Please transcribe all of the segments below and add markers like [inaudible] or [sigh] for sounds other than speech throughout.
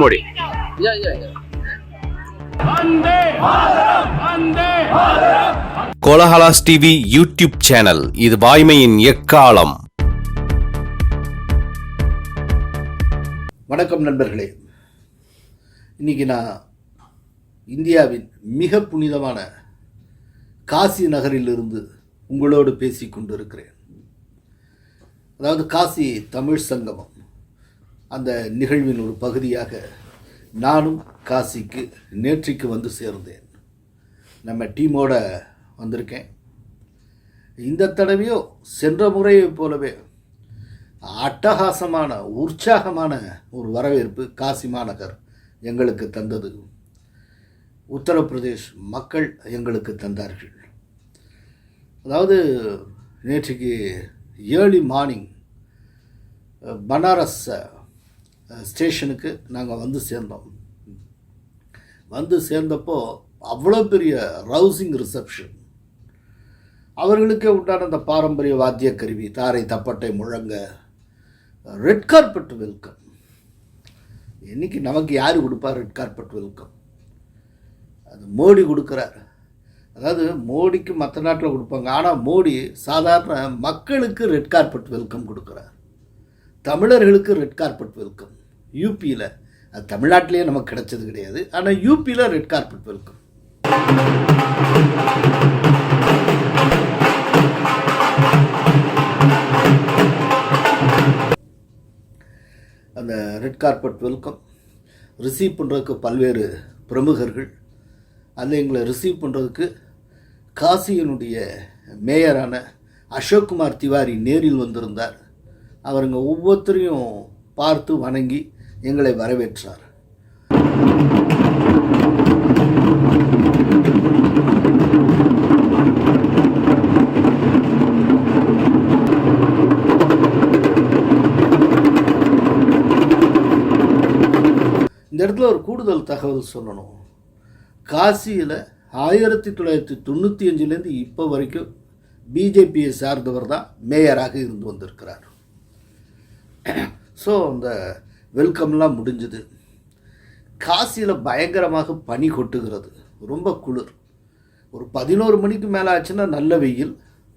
Modi. Yeah, yeah, yeah. Kolahalas TV YouTube channel இது வாய்மையின் எக்காலம். வணக்கம் நண்பர்களே. இன்னைக்கு நான் இந்தியாவின் மிக புனிதமான காசி நகரிலிருந்து உங்களோடு பேசி கொண்டிருக்கிறேன். அதாவது காசி தமிழ் சங்கமம் அந்த நிகழ்வின் ஒரு பகுதியாக நானும் காசிக்கு நேற்றைக்கு வந்து சேர்ந்தேன். நம்ம டீமோட வந்திருக்கேன். இந்த தடவையோ சென்ற முறையை போலவே அட்டகாசமான உற்சாகமான ஒரு வரவேற்பு காசி மாநகர் எங்களுக்கு தந்தது. உத்தரப்பிரதேஷ் மக்கள் எங்களுக்கு தந்தார்கள். அதாவது நேற்றுக்கு ஏர்லி மார்னிங் பனாரஸ் ஸ்டேஷனுக்கு நாங்கள் வந்து சேர்ந்தோம். வந்து சேர்ந்தப்போ அவ்வளோ பெரிய ரவுசிங் ரிசப்ஷன் அவர்களுக்கே உண்டான அந்த பாரம்பரிய வாத்திய கருவி தாரை தப்பட்டை முழங்க ரெட் கார்பெட் வெல்கம் இன்றைக்கி நமக்கு யார் கொடுப்பா ரெட் கார்பெட் வெல்கம் அது மோடி கொடுக்குறார். அதாவது மோடிக்கு மற்ற நாட்டில் கொடுப்பாங்க. ஆனால் மோடி சாதாரண மக்களுக்கு ரெட் கார்பெட் வெல்கம் கொடுக்குறார். தமிழர்களுக்கு ரெட் கார்பெட் வெல்கம் யூபியில் அது தமிழ்நாட்டிலேயே நமக்கு கிடைச்சது கிடையாது. ஆனால் யூபியில் ரெட் கார்பெட் வெல்கம் அந்த ரெட் கார்பெட் வெல்கம் ரிசீவ் பண்ணுறதுக்கு பல்வேறு பிரமுகர்கள் அதில் எங்களை ரிசீவ் பண்ணுறதுக்கு காசியினுடைய மேயரான அசோக்குமார் திவாரி நேரில் வந்திருந்தார். அவருங்க ஒவ்வொருத்தரையும் பார்த்து வணங்கி எங்களை வரவேற்றார். இந்த இடத்துல ஒரு கூடுதல் தகவல் சொல்லணும். காசியில் ஆயிரத்தி தொள்ளாயிரத்தி தொண்ணூற்றி அஞ்சுலேருந்து இப்போ வரைக்கும் பிஜேபியை சார்ந்தவர் தான் மேயராக இருந்து வந்திருக்கிறார். ஸோ அந்த வெல்கம்லாம் முடிஞ்சது. காசியில் பயங்கரமாக பனி கொட்டுகிறது. ரொம்ப குளிர். ஒரு பதினோரு மணிக்கு மேலே ஆச்சுன்னா நல்ல வெயில்.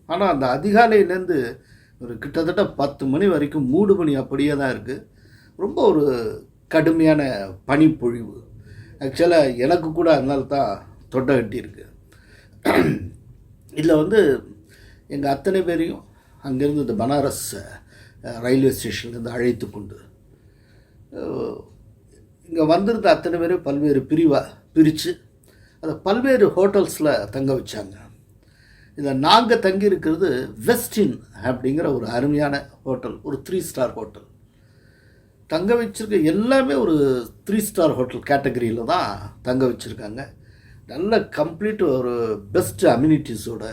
ஆனால் அந்த அதிகாலையிலேருந்து ஒரு கிட்டத்தட்ட பத்து மணி வரைக்கும் மூடு மணி அப்படியே தான் இருக்குது ரொம்ப ஒரு கடுமையான பனிப்பொழிவு. ஆக்சுவலாக எனக்கு கூட அதனால தான் தொண்டை கட்டியிருக்கு இதில் வந்து எங்கள் அத்தனை பேரையும் அங்கேருந்து இந்த பனாரஸ் ரயில்வே ஸ்டேஷன்லேருந்து அழைத்து கொண்டு இங்கே வந்திருந்த அத்தனை பேரும் பல்வேறு பிரிவாக பிரித்து அதை பல்வேறு ஹோட்டல்ஸில் தங்க வச்சாங்க. இதில் நாங்கள் தங்கியிருக்கிறது வெஸ்டின் அப்படிங்கிற ஒரு அருமையான ஹோட்டல் ஒரு த்ரீ ஸ்டார் ஹோட்டல். தங்க வச்சிருக்க எல்லாமே ஒரு த்ரீ ஸ்டார் ஹோட்டல் கேட்டகரியில் தான் தங்க வச்சுருக்காங்க. நல்ல கம்ப்ளீட் ஒரு பெஸ்ட் அம்யூனிட்டிஸோட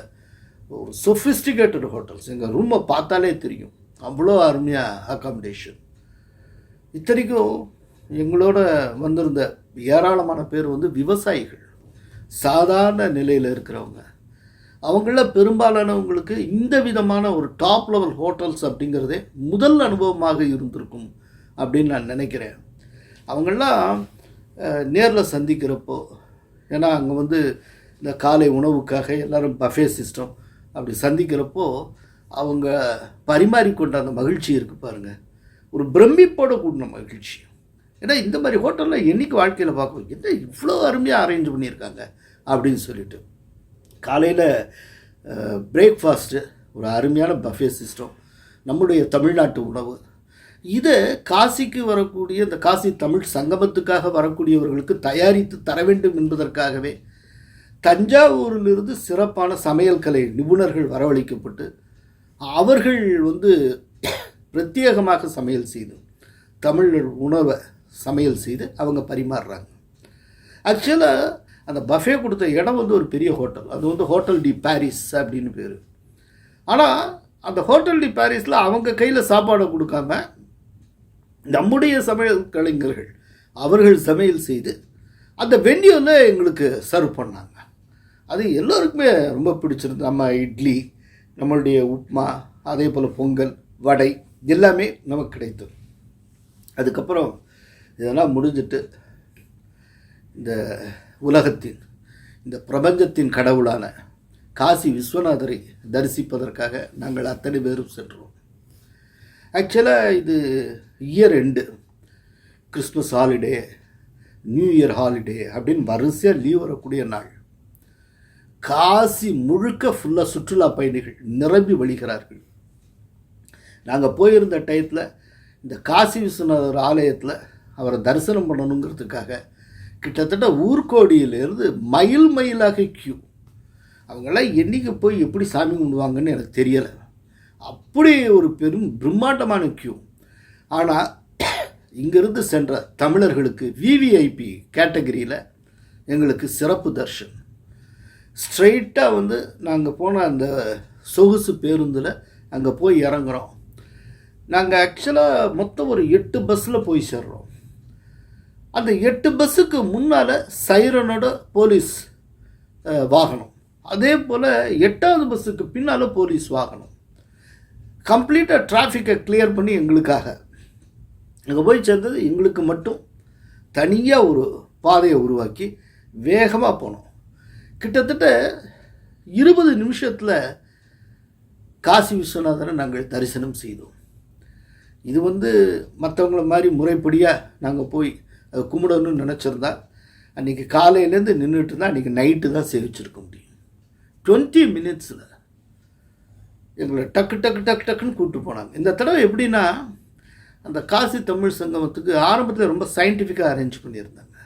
ஒரு சொஃபிஸ்டிகேட்டட் ஹோட்டல்ஸ் எங்கள் ரூமை பார்த்தாலே தெரியும். அவ்வளோ அருமையாக அக்காமடேஷன் இத்தனைக்கும் எங்களோட வந்திருந்த ஏராளமான பேர் வந்து விவசாயிகள். சாதாரண நிலையில் இருக்கிறவங்க. அவங்கள பெரும்பாலானவங்களுக்கு இந்த விதமான ஒரு டாப் லெவல் ஹோட்டல்ஸ் அப்படிங்கிறதே முதல் அனுபவமாக இருந்திருக்கும் அப்படின்னு நான் நினைக்கிறேன். அவங்களாம் நேரில் சந்திக்கிறப்போ ஏன்னா அங்கே வந்து இந்த காலை உணவுக்காக எல்லாரும் பஃபே சிஸ்டம் அப்படி சந்திக்கிறப்போ அவங்க பரிமாறிக்கொண்ட அந்த மகிழ்ச்சி இருக்குது பாருங்கள் ஒரு பிரமிப்போடு கூடின மகிழ்ச்சி. ஏன்னா இந்த மாதிரி ஹோட்டலில் என்றைக்கு வாழ்க்கையில் பார்க்கணும்? என்ன இவ்வளோ அருமையாக அரேஞ்ச் பண்ணியிருக்காங்க? அப்படின்னு சொல்லிட்டு. காலையில் பிரேக்ஃபாஸ்ட்டு ஒரு அருமையான பஃபே சிஸ்டம் நம்முடைய தமிழ்நாட்டு உணவு. இதை காசிக்கு வரக்கூடிய இந்த காசி தமிழ் சங்கமத்துக்காக வரக்கூடியவர்களுக்கு தயாரித்து தர வேண்டும் என்பதற்காகவே தஞ்சாவூரிலிருந்து சிறப்பான சமையல் கலை நிபுணர்கள் வரவழைக்கப்பட்டு அவர்கள் வந்து பிரத்யேகமாக சமையல் செய்து தமிழ் உணவை சமையல் செய்து அவங்க பரிமாறுறாங்க. ஆக்சுவலாக அந்த பஃபே கொடுத்த இடம் வந்து ஒரு பெரிய ஹோட்டல். அது வந்து ஹோட்டல் டி பாரிஸ் அப்படின்னு பேர். ஆனால் அந்த ஹோட்டல் டி பாரிஸில் அவங்க கையில் சாப்பாடை கொடுக்காம நம்முடைய சமையல் கலைஞர்கள் அவர்கள் சமையல் செய்து அந்த வென்யூவில் எங்களுக்கு சர்வ் பண்ணாங்க. அது எல்லோருக்குமே ரொம்ப பிடிச்சிருந்து நம்ம இட்லி நம்மளுடைய உப்மா அதே போல் பொங்கல் வடை எல்லாமே நமக்கு கிடைத்தது. அதுக்கப்புறம் இதெல்லாம் முடிஞ்சிட்டு இந்த உலகத்தின் இந்த பிரபஞ்சத்தின் கடவுளான காசி விஸ்வநாதரை தரிசிப்பதற்காக நாங்கள் அத்தனை பேரும் சென்றோம். ஆக்சுவலாக இது year end Christmas holiday new year holiday அப்படின்னு வரிசையாக லீவ் வரக்கூடிய நாள். காசி முழுக்க ஃபுல்லாக சுற்றுலா பயணிகள் நிரம்பி வழிகிறார்கள். நாங்கள் போயிருந்த டயத்தில் இந்த காசி விஸ்வநாதர் ஆலயத்தில் அவரை தரிசனம் பண்ணணுங்கிறதுக்காக கிட்டத்தட்ட ஊர்கோடியிலேருந்து மயில் மயிலாக கியூ அவங்களாம் என்றைக்கு போய் எப்படி சாமி கும்பிடுவாங்கன்னு எனக்கு தெரியலை. அப்படி ஒரு பெரும் பிரம்மாண்டமான கியூ ஆனால் இங்கிருந்து சென்ற தமிழர்களுக்கு விவிஐபி கேட்டகரியில் எங்களுக்கு சிறப்பு தர்ஷன். ஸ்ட்ரெயிட்டாக வந்து நாங்கள் போன அந்த சொகுசு பேருந்தில் அங்கே போய் இறங்குறோம். நாங்கள் ஆக்சுவலாக மொத்தம் ஒரு எட்டு பஸ்ஸில் போய் சேர்றோம். அந்த எட்டு பஸ்ஸுக்கு முன்னால் சைரனோட போலீஸ் வாகனம். அதே போல் எட்டாவது பஸ்ஸுக்கு பின்னால் போலீஸ் வாகனம். கம்ப்ளீட்டாக டிராஃபிக்கை கிளியர் பண்ணி எங்களுக்காக. அங்கே போய் சேர்ந்தது எங்களுக்கு மட்டும் தனியாக ஒரு பாதையை உருவாக்கி வேகமாக போனோம். கிட்டத்தட்ட இருபது நிமிஷத்தில் காசி விஸ்வநாதனை நாங்கள் தரிசனம் செய்தோம். இது வந்து மற்றவங்கள மாதிரி முறைப்படியாக நாங்கள் போய் அதை கும்பிடணும்னு நினச்சிருந்தா அன்றைக்கி காலையிலேருந்து நின்றுட்டு இருந்தால் அன்றைக்கி நைட்டு தான் சேவிச்சிருக்க முடியும். டுவெண்ட்டி மினிட்ஸில் எங்களை டக்கு டக்கு டக்கு டக்குன்னு கூப்பிட்டு போனாங்க. இந்த தடவை எப்படின்னா அந்த காசி தமிழ் சங்கமத்துக்கு ஆரம்பத்தில் ரொம்ப சயின்டிஃபிக்காக அரேஞ்ச் பண்ணியிருந்தாங்க.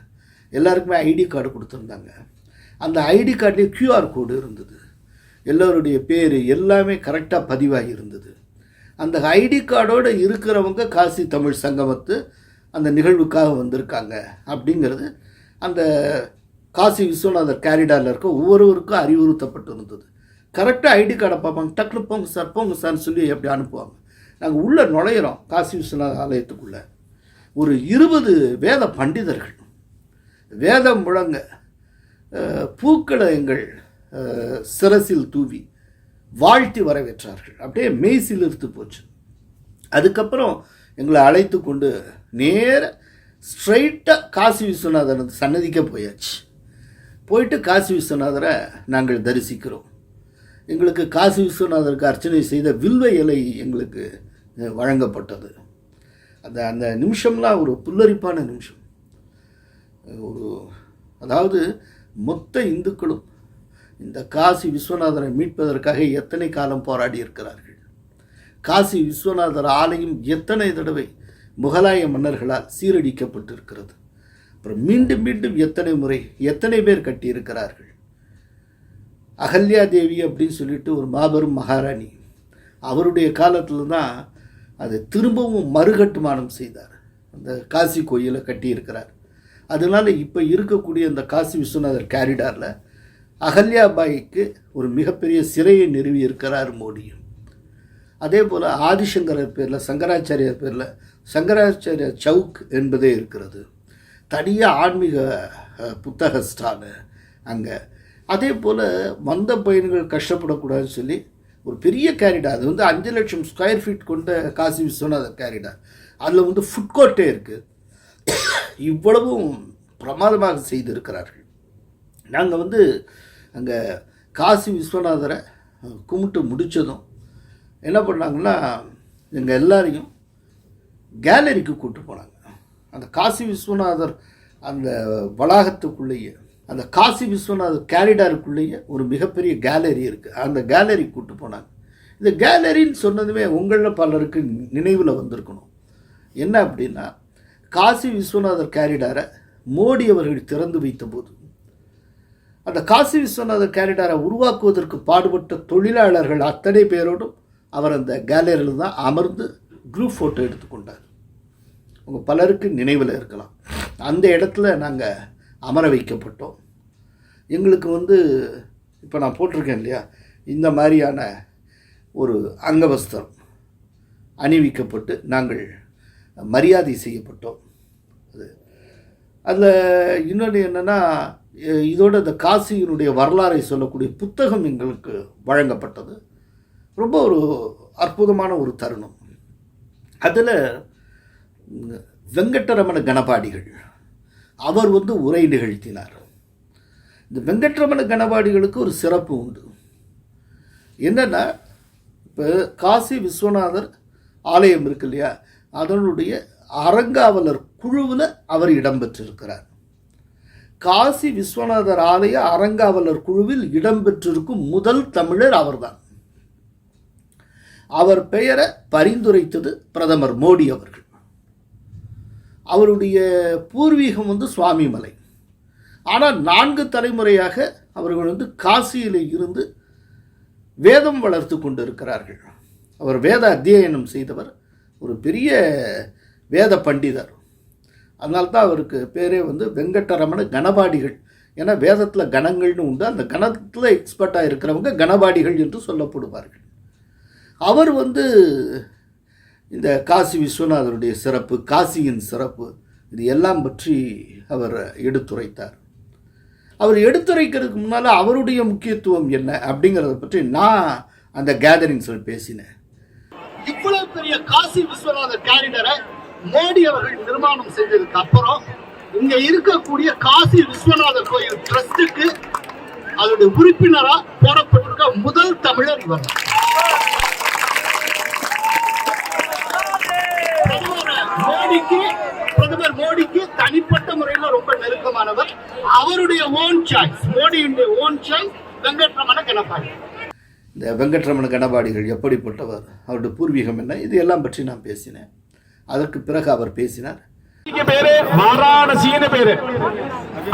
எல்லாருக்குமே ஐடி கார்டு கொடுத்துருந்தாங்க. அந்த ஐடி கார்ட்லேயே கியூஆர் கோடு இருந்தது. எல்லோருடைய பேர் எல்லாமே கரெக்டாக பதிவாகி இருந்தது. அந்த ஐடி கார்டோடு இருக்கிறவங்க காசி தமிழ் சங்கமத்து அந்த நிகழ்வுக்காக வந்திருக்காங்க அப்படிங்கிறது அந்த காசி விஸ்வநாதர் கேரிடாரில் இருக்க ஒவ்வொருவருக்கும் அறிவுறுத்தப்பட்டு இருந்தது கரெக்டாக ஐடி கார்டை பார்ப்பாங்க. டக்குனு போங்க சார் போங்க சார்னு சொல்லி எப்படி அனுப்புவாங்க. நாங்கள் உள்ளே நுழையிறோம் காசி விஸ்வநாத ஆலயத்துக்குள்ளே. ஒரு இருபது வேத பண்டிதர்கள். வேதம் முழங்க பூக்களை எங்கள் சிரசில் தூவி வாழ்த்தி வரவேற்றார்கள். அப்படியே மெய் சிலிர்த்து போச்சு. அதுக்கப்புறம் எங்களை அழைத்து கொண்டு நேர ஸ்ட்ரைட்டாக காசி விஸ்வநாதர் சன்னதிக்க போயாச்சு. போயிட்டு காசி விஸ்வநாதரை நாங்கள் தரிசிக்கிறோம். எங்களுக்கு காசி விஸ்வநாதருக்கு அர்ச்சனை செய்த வில்வ இலை எங்களுக்கு வழங்கப்பட்டது. அந்த அந்த நிமிஷம்லாம் ஒரு புல்லரிப்பான நிமிஷம். ஒரு அதாவது மொத்த இந்துக்களும் இந்த காசி விஸ்வநாதரை மீட்பதற்காக எத்தனை காலம் போராடி இருக்கிறார்கள் காசி விஸ்வநாதர் ஆலயம் எத்தனை தடவை முகலாய மன்னர்களால் சீரடிக்கப்பட்டிருக்கிறது? அப்புறம் மீண்டும் மீண்டும் எத்தனை முறை எத்தனை பேர் கட்டியிருக்கிறார்கள்? அகல்யா தேவி அப்படின்னு சொல்லிட்டு ஒரு மாபெரும் மகாராணி. அவருடைய காலத்தில் தான் அதை திரும்பவும் மறுகட்டுமானம் செய்தார். அந்த காசி கோயிலை கட்டியிருக்கிறார். அதனால் இப்போ இருக்கக்கூடிய அந்த காசி விஸ்வநாதர் கேரிடாரில் அகல்யாபாய்க்கு ஒரு மிகப்பெரிய சிறையை நிறுவி இருக்கிறார் மோடியும் அதே போல் ஆதிசங்கரர் பேரில் சங்கராச்சாரியார் பேரில் சங்கராச்சாரிய சவுக் என்பதே இருக்கிறது. தனியாக ஆன்மீக புத்தக ஸ்டாலு அங்கே அதே போல் வந்த பயணிகள் கஷ்டப்படக்கூடாதுன்னு சொல்லி ஒரு பெரிய கேரிடா அது வந்து அஞ்சு லட்சம் ஸ்கொயர் ஃபீட் கொண்ட காசி விஸ்வநாதர் கேரிடா அதில் வந்து ஃபுட் கோர்ட்டே இருக்குது இவ்வளவும் பிரமாதமாக செய்திருக்கிறார்கள். நாங்கள் வந்து அங்கே காசி விஸ்வநாதரை கும்பிட்டு முடித்ததும் என்ன பண்ணாங்கன்னா எங்கள் எல்லாரையும் கேலரிக்கு கூப்பிட்டு போனாங்க. அந்த காசி விஸ்வநாதர் அந்த வளாகத்துக்குள்ளேயே அந்த காசி விஸ்வநாதர் கேரிடாருக்குள்ளேயே ஒரு மிகப்பெரிய கேலரி இருக்குது அந்த கேலரி கூட்டு போனாங்க. இந்த கேலரின்னு சொன்னதுமே உங்களில் பலருக்கு நினைவில் வந்திருக்கணும். என்ன அப்படின்னா காசி விஸ்வநாதர் கேரிடாரை மோடி அவர்கள் திறந்து வைத்தபோது அந்த காசி விஸ்வநாதர் கேரிடாரை உருவாக்குவதற்கு பாடுபட்ட தொழிலாளர்கள் அத்தனை பேரோடும் அவர் அந்த கேலரியில் தான் அமர்ந்து குரூப் ஃபோட்டோ எடுத்துக்கொண்டார். உங்கள் பலருக்கு நினைவில் இருக்கலாம். அந்த இடத்துல நாங்கள் அமர வைக்கப்பட்டோம். எங்களுக்கு வந்து இப்போ நான் போட்டிருக்கேன் இல்லையா இந்த மாதிரியான ஒரு அங்கவஸ்திரம் அணிவிக்கப்பட்டு நாங்கள் மரியாதை செய்யப்பட்டோம். அது அதில் இன்னொன்று என்னென்னா இதோட இந்த காசியினுடைய வரலாறை சொல்லக்கூடிய புத்தகம் எங்களுக்கு வழங்கப்பட்டது. ரொம்ப ஒரு அற்புதமான ஒரு தருணம். அதில் வெங்கட்டரமண கணபாடிகள் அவர் வந்து உரை நிகழ்த்தினார். இந்த வெங்கட்ரமண கணபாடிகளுக்கு ஒரு சிறப்பு உண்டு. என்னென்னா இப்போ காசி விஸ்வநாதர் ஆலயம் இருக்கு இல்லையா? அதனுடைய அரங்காவலர் குழுவில் அவர் இடம்பெற்றிருக்கிறார். காசி விஸ்வநாதர் ஆலய அரங்காவலர் குழுவில் இடம்பெற்றிருக்கும் முதல் தமிழர் அவர்தான். அவர் பெயரை பரிந்துரைத்தது பிரதமர் மோடி அவர்கள். அவருடைய பூர்வீகம் வந்து சுவாமிமலை. ஆனால் நான்கு தலைமுறையாக அவர்கள் வந்து காசியில் இருந்து வேதம் வளர்த்து கொண்டு இருக்கிறார்கள் அவர் வேத அத்தியனம் செய்தவர் ஒரு பெரிய வேத பண்டிதர். அதனால்தான் அவருக்கு பேரே வந்து வெங்கட்டரமண கணபாடிகள் ஏன்னா வேதத்தில் கணங்கள்னு உண்டு. அந்த கணத்தில் எக்ஸ்பர்ட்டாக இருக்கிறவங்க கணபாடிகள் என்று சொல்லப்படுவார்கள். அவர் வந்து இந்த காசி விஸ்வநாதருடைய சிறப்பு காசியின் சிறப்பு இது எல்லாம் பற்றி அவர் எடுத்துரைத்தார். அவர் எடுத்துரைக்கிறதுக்கு முன்னால் அவருடைய முக்கியத்துவம் என்ன அப்படிங்கிறத பற்றி நான் அந்த கேதரிங்ஸில் பேசினேன். இவ்வளவு பெரிய காசி விஸ்வநாதர் கேரிடரை மோடி அவர்கள் நிர்மாணம் செஞ்சதுக்கு அப்புறம் இங்க இருக்கக்கூடிய காசி விஸ்வநாதர் கோயில் ட்ரஸ்டுக்கு அதோட உறுப்பினரா போடப்பட்டிருக்க முதல் தமிழர் இவர் தான். பிரதமர் மோடிக்கு பிரதமர் மோடிக்கு தனிப்பட்ட முறையில் ரொம்ப நெருக்கமானவர். அவருடைய ஓன் சாய்ஸ் மோடியுடைய ஓன் சாய்ஸ் வெங்கட்ரமண கணபாடி இந்த வெங்கட்ரமண கணபாடிகள் எப்படிப்பட்டவர்? அவருடைய பூர்வீகம் என்ன? இது எல்லாம் பற்றி நான் பேசினேன். அதற்கு பிறகு அவர் பேசினார். பேரு வாராணசின்னு பேரு.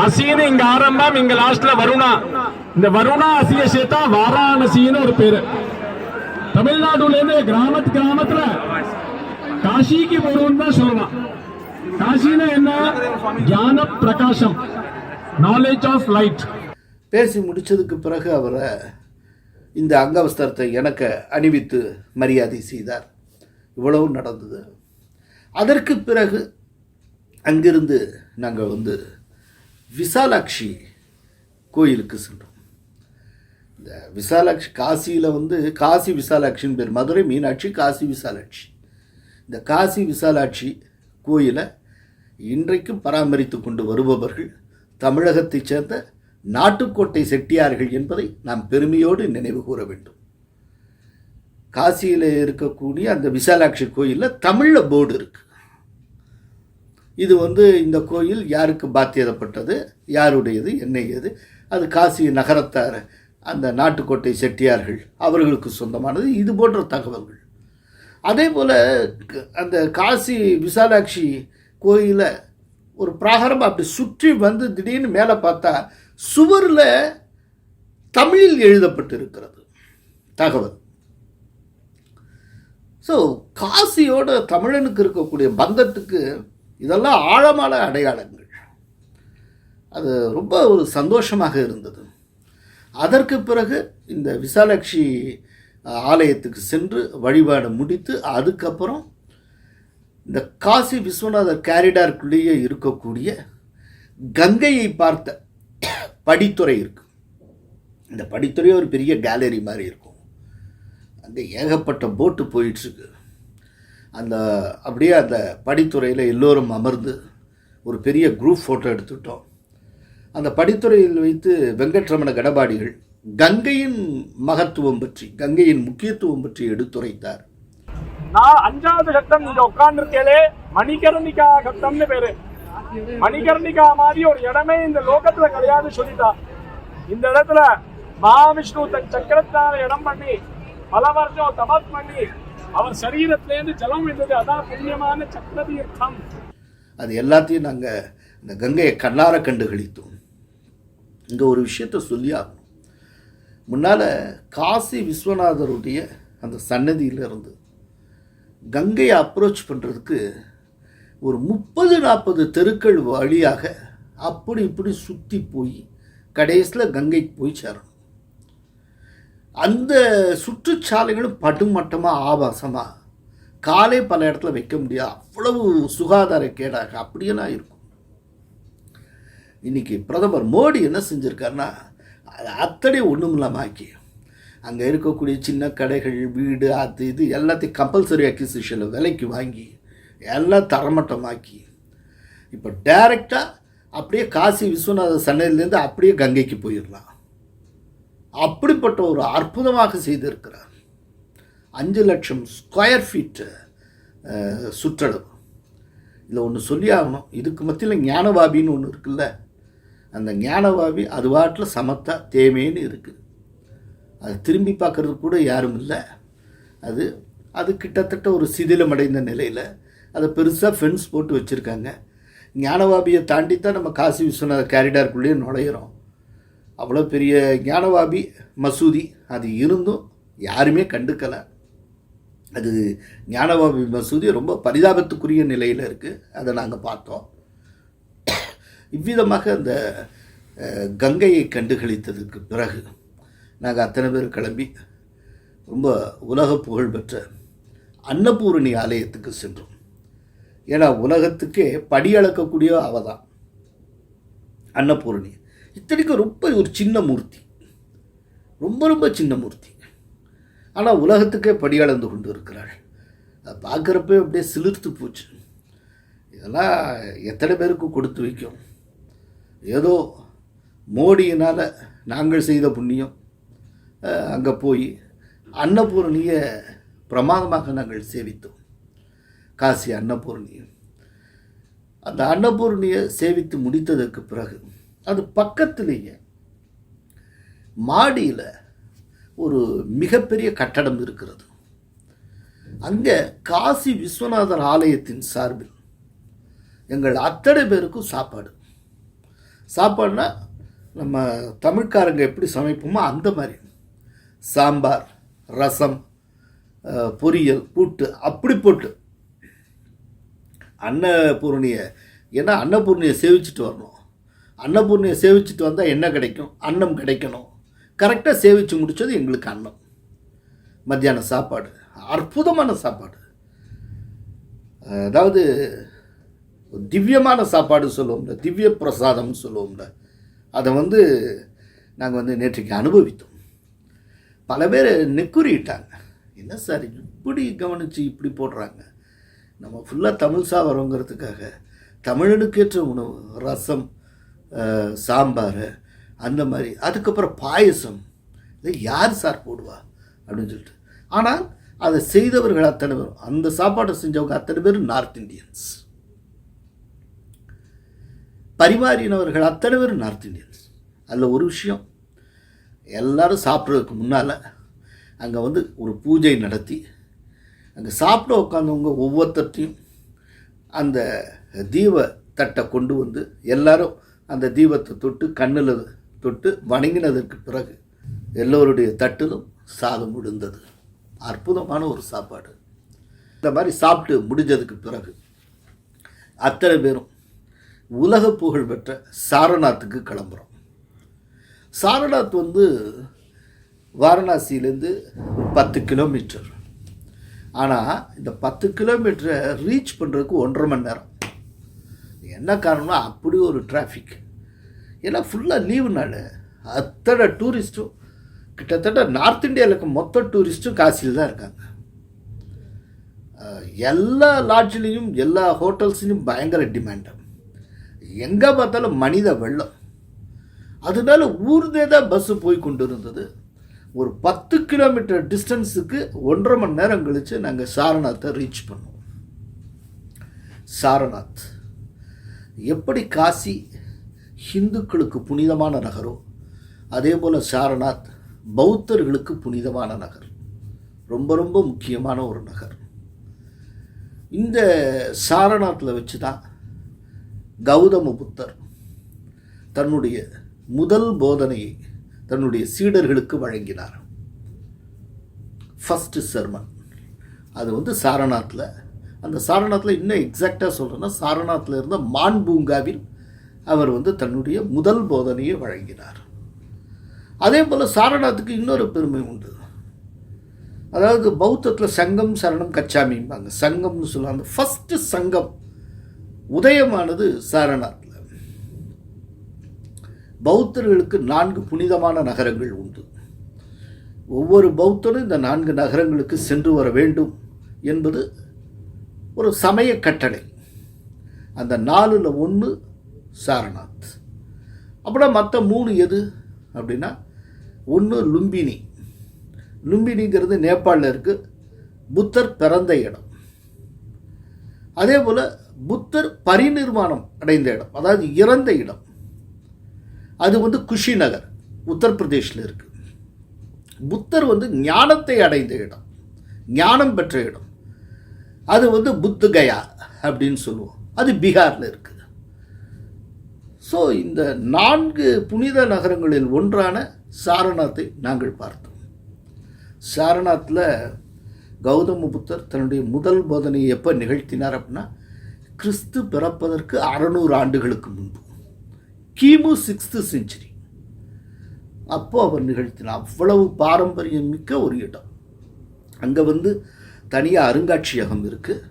அசின்னு இங்க ஆரம்பம் இங்க லாஸ்ட்ல வருணா. இந்த வருணா அசிய சேர்த்தா வாராணசின்னு ஒரு பேரு. தமிழ்நாடுல இருந்து கிராமத்து கிராமத்துல காசிக்கு வருவோம் தான் சொல்லலாம். காசினா என்ன? ஞான பிரகாசம் நாலேஜ் ஆஃப் லைட் பேசி முடிச்சதுக்கு பிறகு அவரை இந்த அங்கவஸ்திரத்தை எனக்கு அணிவித்து மரியாதை செய்தார். இவ்வளவு நடந்தது. அதற்கு பிறகு அங்கிருந்து நாங்கள் வந்து விசாலாட்சி கோயிலுக்கு சென்றோம். இந்த விசாலாட்சி காசியில் வந்து காசி விசாலாட்சின்னு பேர். மதுரை மீனாட்சி காசி விசாலாட்சி. இந்த காசி விசாலாட்சி கோயிலை இன்றைக்கும் பராமரித்து கொண்டு வருபவர்கள் தமிழகத்தைச் சேர்ந்த நாட்டுக்கோட்டை செட்டியார்கள் என்பதை நாம் பெருமையோடு நினைவு கூற வேண்டும். காசியில் இருக்கக்கூடிய அந்த விசாலாட்சி கோயிலில் தமிழில் போர்டு இருக்கு. இது வந்து இந்த கோயில் யாருக்கு பாத்தியதப்பட்டது யாருடையது என்ன ஏது? அது காசி நகரத்தார் அந்த நாட்டுக்கோட்டை செட்டியார்கள் அவர்களுக்கு சொந்தமானது. இது போன்ற தகவல்கள். அதே போல் அந்த காசி விசாலாட்சி கோயிலை ஒரு பிராகாரம் அப்படி சுற்றி வந்து திடீர்னு மேலே பார்த்தா சுவரில் தமிழில் எழுதப்பட்டு இருக்கிறது தகவல். ஸோ காசியோட தமிழனுக்கு இருக்கக்கூடிய பந்தத்துக்கு இதெல்லாம் ஆழமான அடையாளங்கள். அது ரொம்ப ஒரு சந்தோஷமாக இருந்தது. அதற்கு பிறகு இந்த விசாலாட்சி ஆலயத்துக்கு சென்று வழிபாடு முடித்து அதுக்கப்புறம் இந்த காசி விஸ்வநாதர் கேரிடாருக்குள்ளேயே இருக்கக்கூடிய கங்கையை பார்த்த படித்துறை இருக்கு. இந்த படித்துறை ஒரு பெரிய கேலரி மாதிரி இருக்கும். அங்கே ஏகப்பட்ட போட்டு போயிட்டுருக்கு. அந்த அப்படியே அந்த படித்துறையில் எல்லோரும் அமர்ந்து ஒரு பெரிய குரூப் ஃபோட்டோ எடுத்துட்டோம். அந்த படித்துறையில் வைத்து வெங்கட்ரமண கடபாடிகள் கங்கையின் மகத்துவம் பற்றி கங்கையின் முக்கியத்துவம் பற்றி எடுத்துரைத்தார். நான் அஞ்சாவது கட்டம் இங்க உட்கார்ந்துருக்கேலே மணிகர்ணிகா கட்டம்னு பேரு. மணிகர்ணிகா மாதிரி ஒரு இடமே இந்த லோகத்துல கிடையாது சொல்லிட்டா. இந்த இடத்துல மகாவிஷ்ணு தன் சக்கரத்தால இடம் பண்ணி பல வருஷம் தபஸ் பண்ணி அவர் சரீரத்துல இருந்து ஜலம் வந்தது அதான் புண்ணியமான சக்கர தீர்த்தம் அது எல்லாத்தையும் நாங்கள் இந்த கங்கையை கண்ணார கண்டு கழித்தோம் இங்கே ஒரு விஷயத்த சொல்லி ஆகணும் முன்னால் காசி விஸ்வநாதருடைய அந்த சன்னதியிலிருந்து கங்கையை அப்ரோச் பண்ணுறதுக்கு ஒரு முப்பது நாற்பது தெருக்கள் வழியாக அப்படி இப்படி சுற்றி போய் கடைசியில் கங்கைக்கு போய் சேரணும். அந்த சுற்றுச்சாலைகளும் படுமட்டமாக ஆபாசமாக காலை பல இடத்துல வைக்க முடியாது. அவ்வளவு சுகாதார கேடாக அப்படியெல்லாம் இருக்கும். இன்றைக்கி பிரதமர் மோடி என்ன செஞ்சுருக்காருன்னா அது அத்தனை ஒன்றும் இல்லாமல் ஆக்கி அங்கே இருக்கக்கூடிய சின்ன கடைகள் வீடு அது இது எல்லாத்தையும் கம்பல்சரி அக்யூசிஷனில் விலைக்கு வாங்கி எல்லாம் தரமட்டமாக்கி இப்போ டைரெக்டாக அப்படியே காசி விஸ்வநாத சன்னதிலேருந்து அப்படியே கங்கைக்கு போயிடலாம். அப்படிப்பட்ட ஒரு அற்புதமாக செய்திருக்கிறார். அஞ்சு லட்சம் ஸ்கொயர் ஃபீட்டு சுற்றளவு. இதில் ஒன்று சொல்லி ஆகணும். இதுக்கு மத்தியில் ஞானவாபின்னு ஒன்று இருக்குல்ல? அந்த ஞானவாபி அது வாட்டில் சமத்தா தேமேன்னு இருக்குது அது திரும்பி பார்க்கறது கூட யாரும் இல்லை. அது அது கிட்டத்தட்ட ஒரு சிதிலமடைந்த நிலையில் அதை பெருசாக ஃபென்ஸ் போட்டு வச்சுருக்காங்க. ஞானவாபியை தாண்டி தான் நம்ம காசி விஸ்வநாத கேரிடாருக்குள்ளேயே நுழையிறோம். அவ்வளோ பெரிய ஞானவாபி மசூதி அது இருந்தும் யாருமே கண்டுக்கலை. அது ஞானவாபி மசூதி ரொம்ப பரிதாபத்துக்குரிய நிலையில் இருக்குது அதை நாங்கள் பார்த்தோம். இவ்விதமாக அந்த கங்கையை கங்கையை கண்டுகளித்ததுக்கு பிறகு நாங்கள் அத்தனை பேர் கிளம்பி ரொம்ப உலக புகழ்பெற்ற அன்னபூரணி ஆலயத்துக்கு சென்றோம். ஏன்னா உலகத்துக்கே படி அளக்கக்கூடிய அவ தான் அன்னபூரணி. இத்தனைக்கும் ரொம்ப ஒரு சின்ன மூர்த்தி. ரொம்ப ரொம்ப சின்ன மூர்த்தி. ஆனால் உலகத்துக்கே படி அளந்து கொண்டு இருக்கிறாள். அதை பார்க்குறப்ப அப்படியே சிலிர்த்து போச்சு. இதெல்லாம் எத்தனை பேருக்கு கொடுத்து வைக்கும்? ஏதோ மோடியினால் நாங்கள் செய்த புண்ணியம். அங்கே போய் அன்னபூரணியை பிரமாதமாக நாங்கள் சேவித்தோம். காசி அன்னபூரணியை. அந்த அன்னபூரணியை சேவித்து முடித்ததற்கு பிறகு அது பக்கத்திலேயே மாடியில் ஒரு மிகப்பெரிய கட்டடம் இருக்கிறது. அங்கே காசி விஸ்வநாதர் ஆலயத்தின் சார்பில் எங்கள் அத்தனை பேருக்கும் சாப்பாடு. சாப்பாடுனா நம்ம தமிழ்காரங்க எப்படி சமைப்போமோ அந்த மாதிரி. சாம்பார் ரசம் பொரியல் கூட்டு அப்படி போட்டு அன்னபூர்ணியை ஏன்னா அன்னபூர்ணியை சேவிச்சுட்டு வரணும். அன்னபூர்ணியை சேவிச்சுட்டு வந்தால் என்ன கிடைக்கும்? அன்னம் கிடைக்கணும். கரெக்டாக சேவித்து முடிச்சது எங்களுக்கு அன்னம். மத்தியான சாப்பாடு. அற்புதமான சாப்பாடு. அதாவது திவ்யமான சாப்பாடு சொல்லுவோம்ல திவ்ய பிரசாதம்னு சொல்லுவோம்ல. அதை வந்து நாங்கள் வந்து நேற்றைக்கு அனுபவித்தோம். பல பேர் நெக்குறிட்டாங்க என்ன சார் இப்படி கவனித்து இப்படி போடுறாங்க? நம்ம ஃபுல்லாக தமிழ் சாவரோங்கிறதுக்காக தமிழனுக்கேற்ற உணவு ரசம் சாம்பார் அந்த மாதிரி அதுக்கப்புறம் பாயசம் இதை யார் சார் போடுவா? அப்படின்னு சொல்லிட்டு. ஆனால் அதை செய்தவர்கள் அத்தனை பேரும் அந்த சாப்பாட்டை செஞ்சவங்க அத்தனை பேரும் நார்த் இந்தியன்ஸ். பரிமாறினவர்கள் அத்தனை பேரும் நார்த் இந்தியன்ஸ் அதில் ஒரு விஷயம் எல்லாரும் சாப்பிட்றதுக்கு முன்னால் அங்கே வந்து ஒரு பூஜை நடத்தி அங்கே சாப்பிட உட்காந்தவங்க ஒவ்வொருத்தையும் அந்த தீப தட்டை கொண்டு வந்து எல்லாரும் அந்த தீபத்தை தொட்டு கண்ணில் தொட்டு வணங்கினதற்கு பிறகு எல்லோருடைய தட்டிலும் சாதம் விழுந்தது அற்புதமான ஒரு சாப்பாடு. இந்த மாதிரி சாப்பிட்டு முடிஞ்சதுக்கு பிறகு அத்தனை பேரும் உலக புகழ் பெற்ற சாரநாத்துக்கு கிளம்புறோம். சாரநாத் வந்து வாரணாசியிலேருந்து பத்து கிலோமீட்டர். ஆனால் இந்த பத்து கிலோமீட்டரை ரீச் பண்ணுறதுக்கு ஒன்றரை மணி நேரம். என்ன காரணம்னா அப்படி ஒரு டிராஃபிக் ஏன்னா ஃபுல்லாக லீவு நாள். அத்தனை டூரிஸ்ட்டும் கிட்டத்தட்ட நார்த் இந்தியாவில் இருக்க மொத்த டூரிஸ்ட்டும் காசியில் தான் இருக்காங்க. எல்லா லாட்ஜ்லேயும் எல்லா ஹோட்டல்ஸ்லையும் பயங்கர டிமாண்டு எங்கே பார்த்தாலும் மனித வெள்ளம். அதனால ஊர்ந்தே தான் பஸ்ஸு போய் கொண்டு இருந்தது ஒரு பத்து கிலோமீட்டர் டிஸ்டன்ஸுக்கு ஒன்றரை மணி நேரம் கழித்து நாங்கள் சாரநாத்தை ரீச் பண்ணோம். சாரநாத். எப்படி காசி ஹிந்துக்களுக்கு புனிதமான நகரோ அதே போல் சாரநாத் பௌத்தர்களுக்கு புனிதமான நகர். ரொம்ப ரொம்ப முக்கியமான ஒரு நகர். இந்த சாரநாத்தில் வச்சு தான் கௌதம புத்தர் தன்னுடைய முதல் போதனையை தன்னுடைய சீடர்களுக்கு வழங்கினார். ஃபஸ்ட்டு சர்மன் அது வந்து சாரநாத்தில் அந்த சாரநாத்தில் இன்னும் எக்ஸாக்டாக சொல்கிறேன்னா சாரநாத்தில் இருந்த மான் பூங்காவில் அவர் வந்து தன்னுடைய முதல் போதனையை வழங்கினார். அதே போல் சாரநாத்துக்கு இன்னொரு பெருமை உண்டு. அதாவது பௌத்தத்தில் சங்கம் சரணம் கச்சாமிம்பாங்க. சங்கம்னு சொல்லுவாங்க. அந்த ஃபஸ்ட்டு சங்கம் உதயமானது சாரநாத்தில் பௌத்தர்களுக்கு நான்கு புனிதமான நகரங்கள் உண்டு. ஒவ்வொரு பௌத்தனும் இந்த நான்கு நகரங்களுக்கு சென்று வர வேண்டும் என்பது ஒரு சமய கட்டளை. அந்த நாலில் ஒன்று சாரநாத். அப்புறம் மற்ற மூணு எது அப்படின்னா ஒன்று லும்பினி. லும்பினிங்கிறது நேபாளில் இருக்குது புத்தர் பிறந்த இடம். அதே போல் புத்தர் பரிநிர்வாணம் அடைந்த இடம் அதாவது இறந்த இடம். அது வந்து குஷிநகர் உத்தரப்பிரதேஷில் இருக்கு. புத்தர் வந்து ஞானத்தை அடைந்த இடம் ஞானம் பெற்ற இடம். அது வந்து புத்தகயா அப்படின்னு சொல்லுவோம். அது பீகாரில் இருக்குது ஸோ இந்த நான்கு புனித நகரங்களில் ஒன்றான சாரநாத்தை நாங்கள் பார்த்தோம். சாரநாத்தில் கௌதம புத்தர் தன்னுடைய முதல் போதனையை எப்போ நிகழ்த்தினார் அப்படின்னா கிறிஸ்து பிறப்பதற்கு அறநூறு ஆண்டுகளுக்கு முன்பு. கிமு சிக்ஸ்த்து செஞ்சுரி அப்போ அவர் நிகழ்த்தினார் அவ்வளவு பாரம்பரியம் மிக்க ஒரு இடம். அங்கே வந்து தனியாக அருங்காட்சியகம் இருக்குது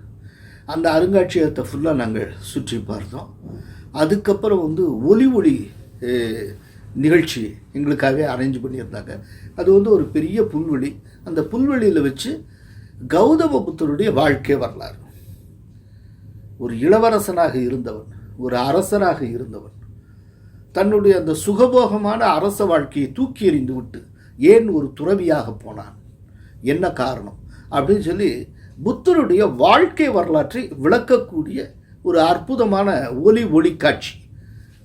அந்த அருங்காட்சியகத்தை ஃபுல்லாக நாங்கள் சுற்றி பார்த்தோம். அதுக்கப்புறம் வந்து ஒலி ஒளி நிகழ்ச்சி எங்களுக்காகவே அரேஞ்ச் பண்ணியிருந்தாங்க. அது வந்து ஒரு பெரிய புல்வெளி. அந்த புல்வெளியில் வச்சு கௌதம புத்தருடைய வாழ்க்கை வரலாறு. ஒரு இளவரசனாக இருந்தவன் ஒரு அரசனாக இருந்தவன். தன்னுடைய அந்த சுகபோகமான அரச வாழ்க்கையை தூக்கி எறிந்து விட்டு ஏன் ஒரு துறவியாக போனான்? என்ன காரணம்? அப்படின்னு சொல்லி புத்தருடைய வாழ்க்கை வரலாற்றை விளக்கக்கூடிய ஒரு அற்புதமான ஒலி ஒளி காட்சி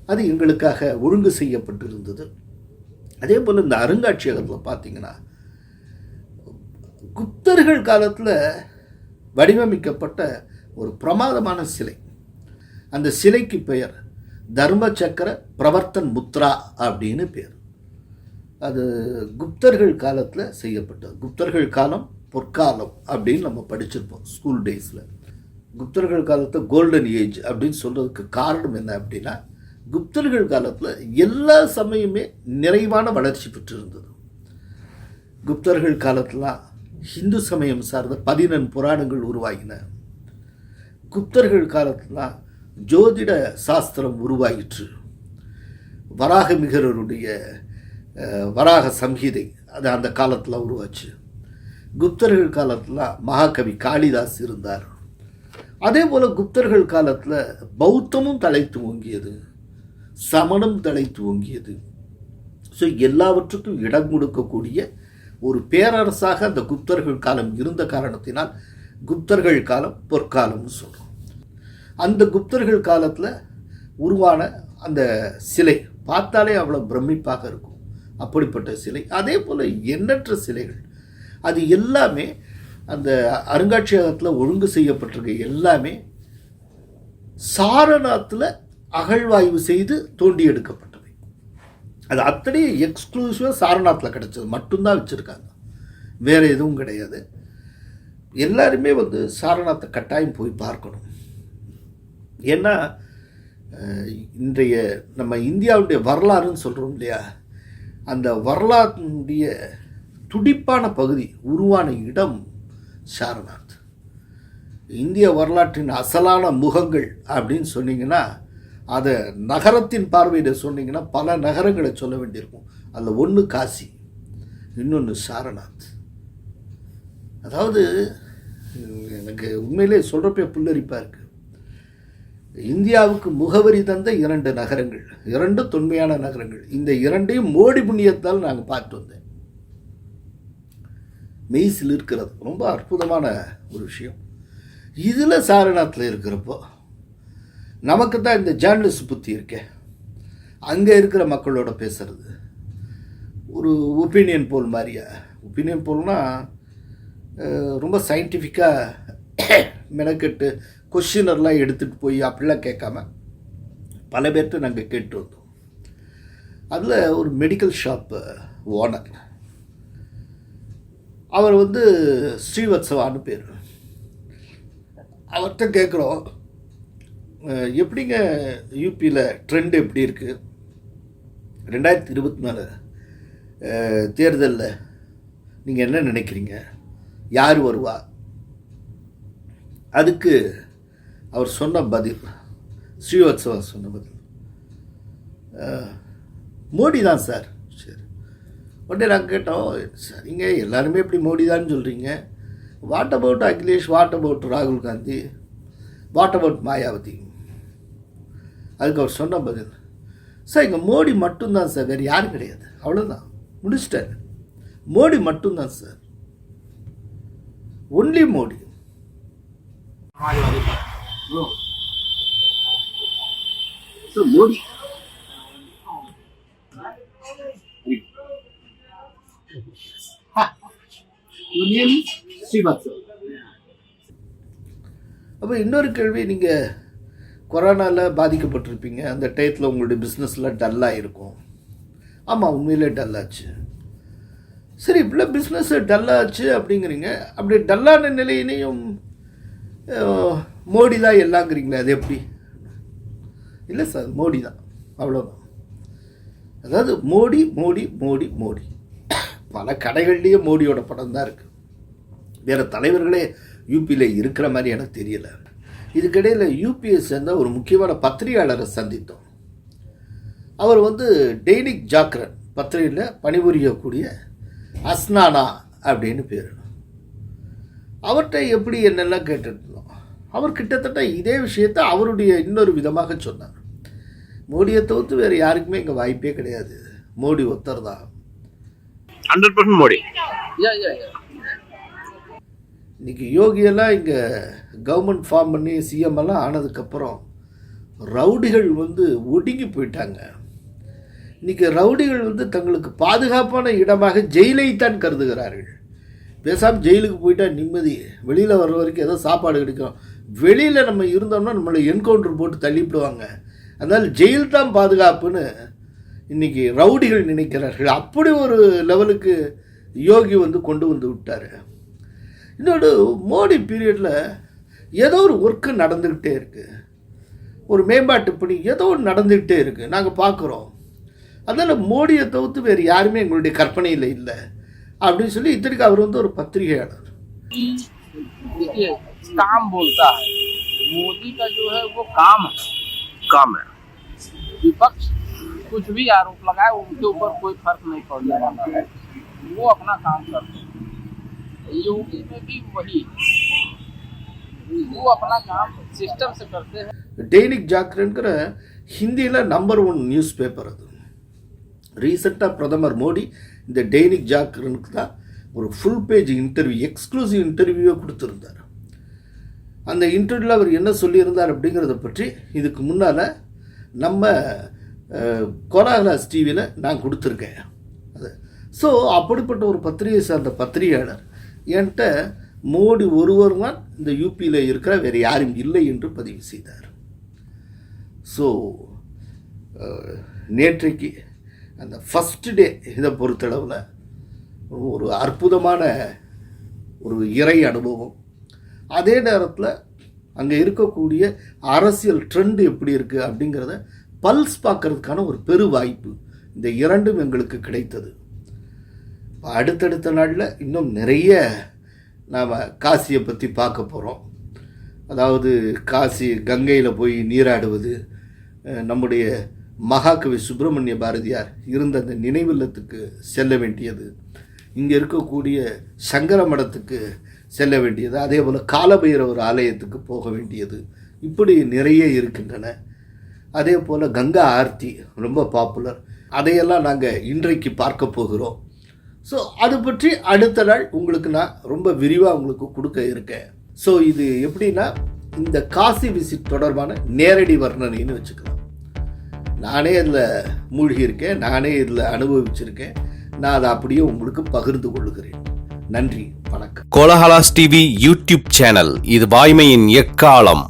அது எங்களுக்காக ஒழுங்கு செய்யப்பட்டிருந்தது. அதே போல் இந்த அருங்காட்சியகத்தில் பார்த்தீங்கன்னா குப்தர்கள் காலத்தில் வடிவமைக்கப்பட்ட ஒரு பிரமாதமான சிலை. அந்த சிலைக்கு பெயர் தர்ம சக்கர பிரவர்த்தன் முத்ரா அப்படின்னு பேர். அது குப்தர்கள் காலத்தில் செய்யப்பட்டது. குப்தர்கள் காலம் பொற்காலம் அப்படின்னு நம்ம படிச்சிருப்போம் ஸ்கூல் டேஸில் குப்தர்கள் காலத்தை கோல்டன் ஏஜ் அப்படின்னு சொல்கிறதுக்கு காரணம் என்ன அப்படின்னா குப்தர்கள் காலத்தில் எல்லா சமயமே நிறைவான வளர்ச்சி பெற்றிருந்தது. குப்தர்கள் காலத்திலாம் ஹிந்து சமயம் சார்ந்த பதினெண் புராணங்கள் உருவாகின. குப்தர்கள் காலத்துலாம் ஜோதிட சாஸ்திரம் உருவாயிற்று. வராகமிகரருடைய வராக சம்ஹிதை அது அந்த காலத்தில் உருவாச்சு. குப்தர்கள் காலத்தில் மகாகவி காளிதாஸ் இருந்தார். அதே போல் குப்தர்கள் காலத்தில் பௌத்தமும் தலைத்து ஓங்கியது. சமணம் தலைத்து ஓங்கியது. ஸோ எல்லாவற்றுக்கும் இடம் கொடுக்கக்கூடிய ஒரு பேரரசாக அந்த குப்தர்கள் காலம் இருந்த காரணத்தினால் குப்தர்கள் காலம் பொற்காலம்னு சொல்கிறோம் அந்த குப்தர்கள் காலத்தில் உருவான அந்த சிலை பார்த்தாலே அவ்வளோ பிரமிப்பாக இருக்கும். அப்படிப்பட்ட சிலை. அதே போல் எண்ணற்ற சிலைகள். அது எல்லாமே அந்த அருங்காட்சியகத்தில் ஒழுங்கு செய்யப்பட்டிருக்க எல்லாமே சாரநாத்தில் அகழ்வாய்வு செய்து தோண்டி எடுக்கப்பட்டவை. அது அத்தனையும் எக்ஸ்க்ளூசிவாக சாரநாத்தில் கிடச்சது. மட்டும்தான் வச்சுருக்காங்க. வேறு எதுவும் கிடையாது. எல்லாருமே வந்து சாரநாத்தை கட்டாயம் போய் பார்க்கணும். ஏன்னா இன்றைய நம்ம இந்தியாவுடைய வரலாறுன்னு சொல்கிறோம் இல்லையா? அந்த வரலாற்றுடைய துடிப்பான பகுதி உருவான இடம் சாரநாத். இந்திய வரலாற்றின் அசலான முகங்கள் அப்படின்னு சொன்னீங்கன்னா அதை நகரத்தின் பார்வையில் சொன்னீங்கன்னா பல நகரங்களை சொல்ல வேண்டியிருக்கும். அதில் ஒன்று காசி இன்னொன்று சாரநாத். அதாவது எனக்கு உண்மையிலே சொல்கிறப்ப புல்லரிப்பாக இருக்குது இந்தியாவுக்கு முகவரி தந்த இரண்டு நகரங்கள் இரண்டு தொன்மையான நகரங்கள். இந்த இரண்டையும் மோடி புண்ணியத்தால் நாங்கள் பார்த்து வந்தேன். மெய்ஸில் இருக்கிறது. ரொம்ப அற்புதமான ஒரு விஷயம். இதில் சாரநாத்தில் இருக்கிறப்போ நமக்கு தான் இந்த ஜேர்னலிஸ்ட் புத்தி இருக்கே. அங்கே இருக்கிற மக்களோட பேசுறது. ஒரு ஒப்பீனியன் போல் மாதிரியா? ஒப்பீனியன் போல்னால் ரொம்ப சயின்டிஃபிக்காக [coughs] மெனக்கெட்டு கொஷினர்லாம் எடுத்துகிட்டு போய் அப்படிலாம் கேட்காம பல பேர்கிட்ட நாங்கள் கேட்டு வந்தோம். அதில் ஒரு மெடிக்கல் ஷாப்பு ஓனர் அவர் வந்து ஸ்ரீவத்சவான்னு பேர். அவர்கிட்ட கேட்குறோம் எப்படிங்க யூபியில் ட்ரெண்ட் எப்படி இருக்குது ரெண்டாயிரத்தி இருபத்தி நாலு தேர்தலில் நீங்கள் என்ன நினைக்கிறீங்க? யார் வருவா? அதுக்கு அவர் சொன்ன பதில் ஸ்ரீவத்சவா சொன்ன பதில். மோடி தான் சார். சரி. உடனே நாங்கள் கேட்டோம் சரிங்க எல்லாருமே இப்படி மோடி தான் சொல்கிறீங்க what about Akhilesh what about ராகுல் காந்தி வாட் அபவுட் மாயாவதி அதுக்கு அவர் சொன்ன பதில் சார் இங்கே மோடி மட்டும்தான் சார் வேறு யாரும் கிடையாது. அவ்வளோதான் முடிச்சிட்டார். மோடி மட்டும்தான் சார். ஒன்லி மோடி. Srivatsa. அப்போ இன்னொரு கேள்வி நீங்கள் கொரோனாவில் பாதிக்கப்பட்டிருப்பீங்க. அந்த டயத்தில் உங்களுடைய பிஸ்னஸில் டல்லாக இருக்கும். ஆமாம் உண்மையிலே டல்லாச்சு சரி இவ்வளோ பிஸ்னஸ் டல்லாச்சு அப்படிங்கிறீங்க. அப்படி டல்லான நிலையினையும் மோடி தான் எல்லாங்கிறீங்களே அது எப்படி? இல்லை சார் மோடி தான் அவ்வளோதான் அதாவது மோடி மோடி மோடி மோடி. பல கடைகள்லேயே மோடியோட படம் தான் இருக்குது வேறு தலைவர்களே யூபியில் இருக்கிற மாதிரி எனக்கு தெரியலை. இதுக்கிடையில் யூபியை சேர்ந்த ஒரு முக்கியமான பத்திரிகையாளரை சந்தித்தோம். அவர் வந்து டெய்னிக் ஜாக்ரன் பத்திரிகையில் பணிபுரியக்கூடிய அஸ்னானா அப்படின்னு பேர். அவர்கிட்ட எப்படி என்னெல்லாம் கேட்டுருந்தோம்? அவர் கிட்டத்தட்ட இதே விஷயத்தை அவருடைய இன்னொரு விதமாக சொன்னார். மோடியை தவிர்த்து வேறு யாருக்குமே இங்கே வாய்ப்பே கிடையாது. மோடி ஒருத்தர் தான். 100% Modi. Yeah, yeah, yeah. இன்னைக்கு யோகியெல்லாம் இங்கே கவர்மெண்ட் ஃபார்ம் பண்ணி சிஎம் எல்லாம் ஆனதுக்கப்புறம் ரவுடிகள் வந்து ஒடுங்கி போயிட்டாங்க. இன்னைக்கு ரவுடிகள் வந்து தங்களுக்கு பாதுகாப்பான இடமாக ஜெயிலைத்தான் கருதுகிறார்கள். பேசாமல் ஜெயிலுக்கு போயிட்டால் நிம்மதி. வெளியில் வர்ற வரைக்கும் ஏதோ சாப்பாடு கிடைக்கும் வெளியில் நம்ம இருந்தோம்னா நம்மளை என்கவுண்டர் போட்டு தள்ளிவிடுவாங்க. அதனால் ஜெயில் தான் பாதுகாப்புன்னு இன்னைக்கு ரவுடிகள் நினைக்கிறார்கள். அப்படி ஒரு லெவலுக்கு யோகி வந்து கொண்டு வந்து விட்டார். இன்னொரு மோடி பீரியடில் ஏதோ ஒரு ஒர்க்கு நடந்துக்கிட்டே இருக்குது ஒரு மேம்பாட்டு பணி ஏதோ ஒன்று நடந்துக்கிட்டே இருக்குது நாங்கள் பார்க்குறோம் அதனால் மோடியை தவிர்த்து வேறு யாருமே எங்களுடைய கற்பனையில் இல்லை அப்படின்னு சொல்லி இத்தனைக்கு அவர் வந்து ஒரு பத்திரிகையாளர் देखिए काम बोलता है मोदी का जो है वो काम है काम है विपक्ष कुछ भी आरोप लगाए उनके ऊपर कोई फर्क नहीं पड़ने वाला है वो अपना काम करते हैं योगी में भी वही है। वो अपना काम सिस्टम से करते हैं டெய்னிக் ஜாக்ரன்கிற ஹிந்தியில் நம்பர் ஒன் நியூஸ் பேப்பர் அது ரீசெண்டாக பிரதமர் மோடி இந்த டெய்னிக் ஜாக்ரனுக்கு தான் ஒரு ஃபுல் பேஜ் இன்டர்வியூ எக்ஸ்க்ளூசிவ் இன்டர்வியூவை கொடுத்துருந்தார். அந்த இன்டர்வியூவில் அவர் என்ன சொல்லியிருந்தார் அப்படிங்கிறத பற்றி இதுக்கு முன்னால் நம்ம கோலாகலாஸ் டிவியில் நான் கொடுத்துருக்கேன். அது. ஸோ அப்படிப்பட்ட ஒரு பத்திரிகை சார்ந்த பத்திரிகையாளர் என்கிட்ட மோடி ஒருவர் தான் இந்த யூபியில் இருக்கிற வேறு யாரும் இல்லை என்று பதிவு செய்தார். ஸோ நேற்றைக்கு அந்த ஃபஸ்ட்டு டே இதை பொறுத்தளவில் ஒரு அற்புதமான ஒரு இறை அனுபவம். அதே நேரத்தில் அங்கே இருக்கக்கூடிய அரசியல் ட்ரெண்ட் எப்படி இருக்குது அப்படிங்கிறத பல்ஸ் பார்க்கறதுக்கான ஒரு பெரு வாய்ப்பு இந்த இரண்டும் எங்களுக்கு கிடைத்தது. அடுத்தடுத்த நாளில் இன்னும் நிறைய நாம் காசியை பற்றி பார்க்க போகிறோம் அதாவது காசி கங்கையில் போய் நீராடுவது நம்முடைய மகாகவி சுப்பிரமணிய பாரதியார் இருந்த அந்த நினைவில்லத்துக்கு செல்ல வேண்டியது. இங்கே இருக்கக்கூடிய சங்கர மடத்துக்கு செல்ல வேண்டியது. அதே போல் காலபைரவர் ஆலயத்துக்கு போக வேண்டியது. இப்படி நிறைய இருக்கின்றன. அதே போல் கங்கா ஆர்த்தி ரொம்ப பாப்புலர் அதையெல்லாம் நாங்கள் இன்றைக்கு பார்க்க போகிறோம். ஸோ அது பற்றி அடுத்த நாள் உங்களுக்கு நான் ரொம்ப விரிவாக உங்களுக்கு கொடுக்க இருக்கேன். ஸோ இது எப்படின்னா இந்த காசி விசிட் தொடர்பான நேரடி வர்ணனைன்னு வச்சுக்கலாம். நானே அதில் மூழ்கியிருக்கேன் நானே இதில் அனுபவிச்சிருக்கேன். நான் அதை அப்படியே உங்களுக்கு பகிர்ந்து கொள்ளுகிறேன். நன்றி வணக்கம். கோலஹலாஸ் டிவி யூடியூப் சேனல் இது வாய்மையின் எக்காலம்.